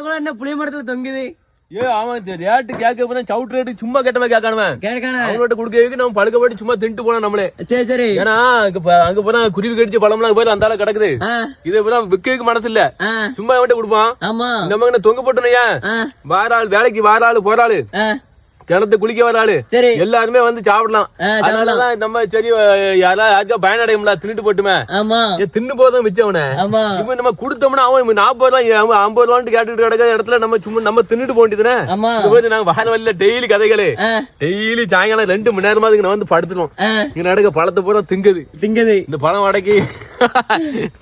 கூட என்ன புளிய மரத்துல தொங்குது? ஏ அவன் ரேட்டு கேட்க போனா சவுட் ரேட்டு சும்மா கேட்டவன் கேட்கானுவன். கேட்கான அவனோட கொடுக்க நம்ம பழுக்க போட்டு சும்மா தின்ட்டு போனா நம்மளே? சரி சரி. ஏன்னா அங்க போனா குருவி கடிச்சு பழம்லாம் போய் அந்த ஆள கிடக்குது இது இப்பதான் விக்கிறதுக்கு மனசு இல்ல. சும்மா அவன்கிட்ட கொடுப்பான். ஆமா. நம்ம தொங்க போட்டோம்யா ஆ. வார ஆள் வேலைக்கு வார ஆளு போற ஆளு ஆ. கிணத்து குளிக்க வர ஆளு. சரி. எல்லாருமே வந்து சாப்பிடலாம். அதனாலதான் நம்ம சரி யாரா யாருக்கா பயனடையும்ல தின்னுட்டு போட்டுமே. ஆமா. தின்னு போதும் மிச்சம் அவனை ஆமா. இப்ப நம்ம கொடுத்தோம்னா அவன் நாற்பது ரூபாய் ஐம்பது ரூபான்னு கேட்டுட்டு கிடக்கிற இடத்துல நம்ம சும்மா நம்ம தின்னுட்டு போண்டிதுனே ஆமா. நாங்க வார வழியில டெய்லி கதைகளு. டெய்லி சாயங்காலம் ரெண்டு மணி நேரமா இங்க வந்து படுத்துருவோம். இங்க நடக்க பழத்தை பூரா திங்குது. திங்குது. இந்த பழம் வடக்கி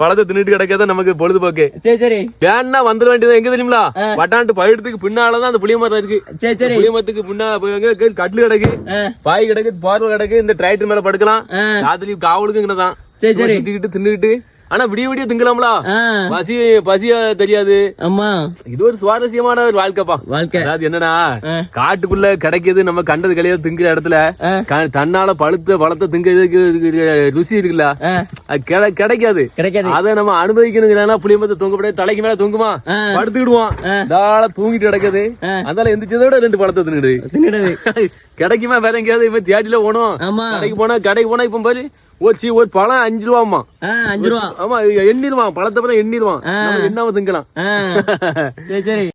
பழத்தை தின்னுட்டு கிடக்கதான் நமக்கு பொழுதுபோக்கு. சரி சரி. வேணா வந்துட வேண்டியது எங்க தெரியுங்களா பட்டாண்டு பயிரத்துக்கு பின்னாலதான் அந்த புளிய மரம் இருக்கு. சரி சரி. புளிய மரத்துக்கு பின்னா எங்க கட்லு கிடக்கு. பாய் கிடக்கு பார்வை கிடக்கு இந்த டிராக்டர் மேல படுக்கலாம். ராத்திரி காவலுக்கு இங்கதான். சரி சரி. தின்னுக்கிட்டு ஆனா விடிய விடிய திங்கலாம்ல. பசி பசியா தெரியாது. ஆமா. இது ஒரு சுவாரஸ்யமான ஒரு வாழ்க்கைப்பா. வாழ்க்கை. அதாவது என்னன்னா. காட்டுக்குள்ள கிடைக்கிறது நம்ம கண்டது கிடையாது திங்குற இடத்துல. தன்னால பழுத்த பழத்தை திங்கிறதுக்கு ருசி இருக்குல்ல. கிடைக்காது. கிடைக்காது. அதை நம்ம அனுபவிக்கணுங்கிறனா தொங்க தலைக்கு மேல தொங்குமா. படுத்துக்கிடுவான். தாள தூங்கிட்டு கிடக்குது. அதனால எந்திரிச்சதோட ரெண்டு பழத்தை தின்னுடுது கிடைக்குமா வேற எங்கேயாவது? இப்ப தியேட்டர்ல போனோம் கடைக்கு போனா கடைக்கு போனா இப்ப பாரு ஒரு சி ஒரு பழம் அஞ்சு ரூபாமா அஞ்சு ரூபா. ஆமா எண்ணிடுவான். பழத்தை பழம் எண்ணிடுவான். எண்ணாம திங்கலாம்? சரி சரி.